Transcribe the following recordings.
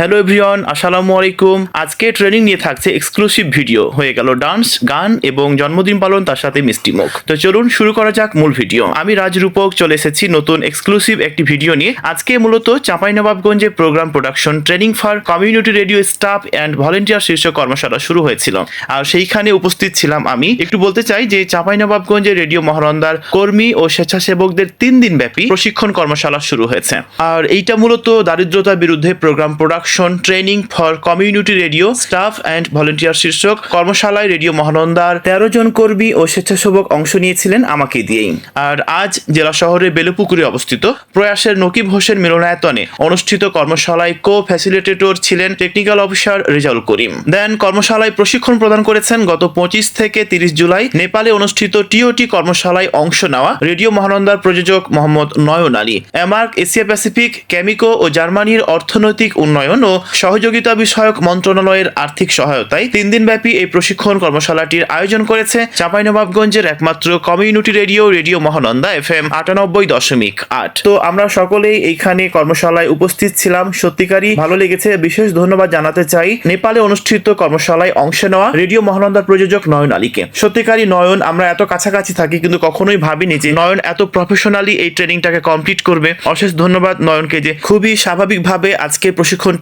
Hello everyone আসসালামু আলাইকুম আজকে ট্রেনিং নিয়ে থাকছে এক্সক্লুসিভ ভিডিও হয়ে গেল ডান্স গান এবং জন্মদিন পালন, তার সাথে মিষ্টি মুখ। তো চলুন শুরু করা যাক মূল ভিডিও আমি রাজরূপক চলে এসেছি নতুন এক্সক্লুসিভ একটি ভিডিও নিয়ে। আজকে মূলত চাঁপাইনবাবগঞ্জে program production training for community radio staff and volunteer শীর্ষক কর্মশালা শুরু হয়েছিল। আর সেইখানে উপস্থিত ছিলাম আমি। একটু বলতে চাই যে চাঁপাইনবাবগঞ্জে রেডিও মহারন্দার কর্মী ও স্বেচ্ছাসেবকদের তিন দিন ব্যাপী প্রশিক্ষণ কর্মশালা শুরু হয়েছে। আর এইটা মূলত দারিদ্রতার বিরুদ্ধে program production training for community radio staff and volunteer শীর্ষক কর্মশালায় রেডিও মহানন্দার তেরো জন কর্মী ও স্বেচ্ছাসেবক অংশ নিয়েছিলেন আমাকে দিয়েই। আর আজ জেলা শহরের বেলুপুকুরে অবস্থিত, প্রয়াসের নকিব হোসেন মিলনায়তনে অনুষ্ঠিত কর্মশালায় কো ফ্যাসিলিটেটর ছিলেন technical officer Rezaul Karim. Then কর্মশালায় প্রশিক্ষণ প্রদান করেছেন গত পঁচিশ থেকে তিরিশ জুলাই, নেপালে অনুষ্ঠিত টিওটি কর্মশালায় অংশ নেওয়া রেডিও মহানন্দার প্রযোজক মোহাম্মদ নয়ন আলী। এমার্ক এশিয়া প্যাসিফিক কেমিকো ও জার্মানির অর্থনৈতিক উন্নয়ন ও সহযোগিতা বিষয়ক মন্ত্রণালয়ের আর্থিক সহায়তায় তিন দিনব্যাপী এই প্রশিক্ষণ কর্মশালাটির আয়োজন করেছে চাঁপাইনবাবগঞ্জের একমাত্র community radio radio Mahananda F M আটানব্বই দশমিক আট। তো আমরা সকলেই এইখানে কর্মশালায় উপস্থিত ছিলাম। সত্যিকারই ভালো লেগেছে। বিশেষ ধন্যবাদ জানাতে চাই নেপালে অনুষ্ঠিত কর্মশালায় অংশ নেওয়া রেডিও মহানন্দার প্রযোজক নয়ন আলীকে। সত্যিকারই নয়ন, আমরা এত কাছাকাছি থাকি কিন্তু কখনোই ভাবিনি যে নয়ন এত প্রফেশনালি এই ট্রেনিংটাকে কমপ্লিট করবে। অশেষ ধন্যবাদ নয়নকে যে খুবই স্বাভাবিকভাবে আজকে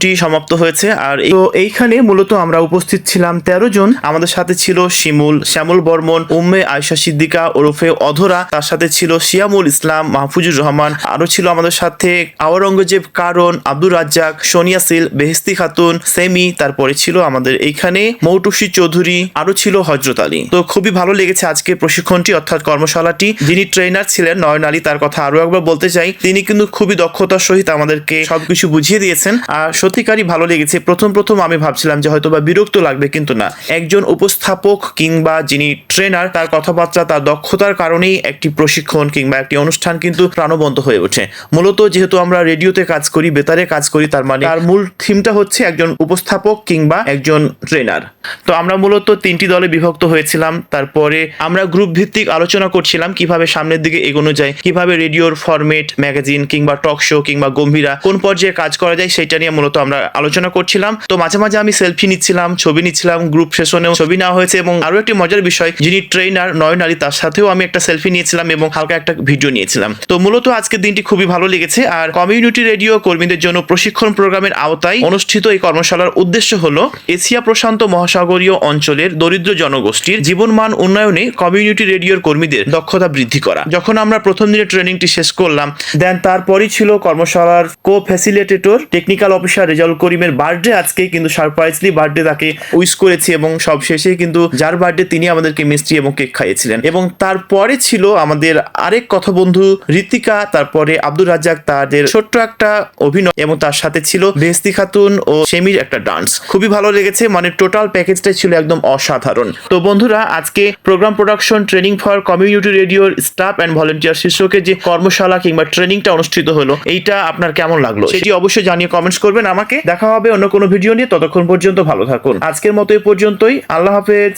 প্রশিক্ষণটি সমাপ্ত হয়েছে, আর তো এইখানে মূলত আমরা উপস্থিত ছিলাম তেরো জন। আমাদের সাথে ছিল শিমুল, শ্যামল বর্মন, উম্মে আয়শা সিদ্দিকা, ওরফে অধরা। তার সাথে ছিল শিয়ামুল ইসলাম, মাহফুজুর রহমান। আরও ছিল আমাদের সাথে আওরঙ্গজেব কারণ, আব্দুর রাজ্জাক, সোনিয়া সিল বেহেস্তি খাতুন, সেমি। তারপরে ছিল আমাদের এইখানে মৌটুসি চৌধুরী আরও ছিল হজরত আলী। তো খুবই ভালো লেগেছে আজকে প্রশিক্ষণটি, অর্থাৎ কর্মশালাটি। যিনি ট্রেনার ছিলেন নয়ন আলী, তার কথা আরও একবার বলতে চাই। তিনি কিন্তু খুবই দক্ষতার সহিত আমাদেরকে সবকিছু বুঝিয়ে দিয়েছেন। আর সত্যিকারই ভালো লেগেছে। প্রথম প্রথম আমি ভাবছিলাম যে হয়তো বা বিরক্ত লাগবে, কিন্তু না। একজন উপস্থাপক কিংবা যিনি ট্রেনার, তার কথাবার্তা, তার দক্ষতার কারণেই একটি প্রশিক্ষণ কিংবা একটি অনুষ্ঠান কিন্তু প্রাণবন্ত হয়ে ওঠে। মূলত যেহেতু আমরা রেডিওতে কাজ করি, বেতারে কাজ করি, তার মানে তার মূল থিমটা হচ্ছে একজন উপস্থাপক কিংবা একজন ট্রেনার। তো আমরা মূলত তিনটি দলে বিভক্ত হয়েছিলাম। তারপরে আমরা গ্রুপ ভিত্তিক আলোচনা করছিলাম, কীভাবে সামনের দিকে এগোনো যায়, কীভাবে রেডিওর ফরমেট ম্যাগাজিন কিংবা টক শো কিংবা গম্ভীরা কোন পর্যায়ে কাজ করা যায় সেটা নিয়ে মূলত আমরা আলোচনা করছিলাম। তো মাঝে মাঝে আমি সেলফি নিচ্ছিলাম, ছবি নিচ্ছিলাম গ্রুপ সেশনেও ছবি নেওয়া হয়েছে এবং আরও একটি মজার বিষয়, যিনি ট্রেনার নয়ন আলী তার সাথেও আমি একটা সেলফি নিয়েছিলাম এবং হালকা একটা ভিডিও নিয়েছিলাম। তো মূলত আজকের দিনটি খুবই ভালো লেগেছে আর কমিউনিটি রেডিও কর্মীদের জন্য প্রশিক্ষণ প্রোগ্রামের আওতায় অনুষ্ঠিত এই কর্মশালার উদ্দেশ্য হল এশিয়া প্রশান্ত মহাসাগরীয় অঞ্চলের দরিদ্র জনগোষ্ঠীর জীবনমান উন্নয়নে কমিউনিটি রেডিওর কর্মীদের দক্ষতা বৃদ্ধি করা। যখন আমরা প্রথম দিনে ট্রেনিংটি শেষ করলাম দেন তারপরই ছিল কর্মশালার co facilitator technical officer Rezaul করিমের বার্থডে আজকে কিন্তু সারপ্রাইজলি বার্থডে তাকে উইশ করেছি এবং সব শেষে কিন্তু যার বার্থডে তিনি আমাদেরকে মিষ্টি এবং কেক খাইয়েছিলেন। এবং তারপরে ছিল আমাদের আরেক কথা বন্ধু ঋতিকা তারপরে আব্দুর রাজ্জাক তাদের ছোট্ট একটা অভিনয় এবং তার সাথে ছিল বেহস্তি খাতুন ও সেমির একটা ডান্স খুবই ভালো লেগেছে মানে টোটাল প্যাকেজটাই ছিল একদম অসাধারণ। তো বন্ধুরা আজকে program production training for community রেডিওর স্টাফ অ্যান্ড ভলেন্টিয়ার শীর্ষকে যে কর্মশালা কিংবা ট্রেনিংটা অনুষ্ঠিত হলো এইটা আপনার কেমন লাগল? সেটি অবশ্যই জানিয়ে কমেন্টস করবেন। আমাকে। দেখা হবে অন্য কোনো ভিডিও নিয়ে। ততক্ষণ পর্যন্ত ভালো থাকুন। আজকের মতো এই পর্যন্তই। আল্লাহ হাফেজ।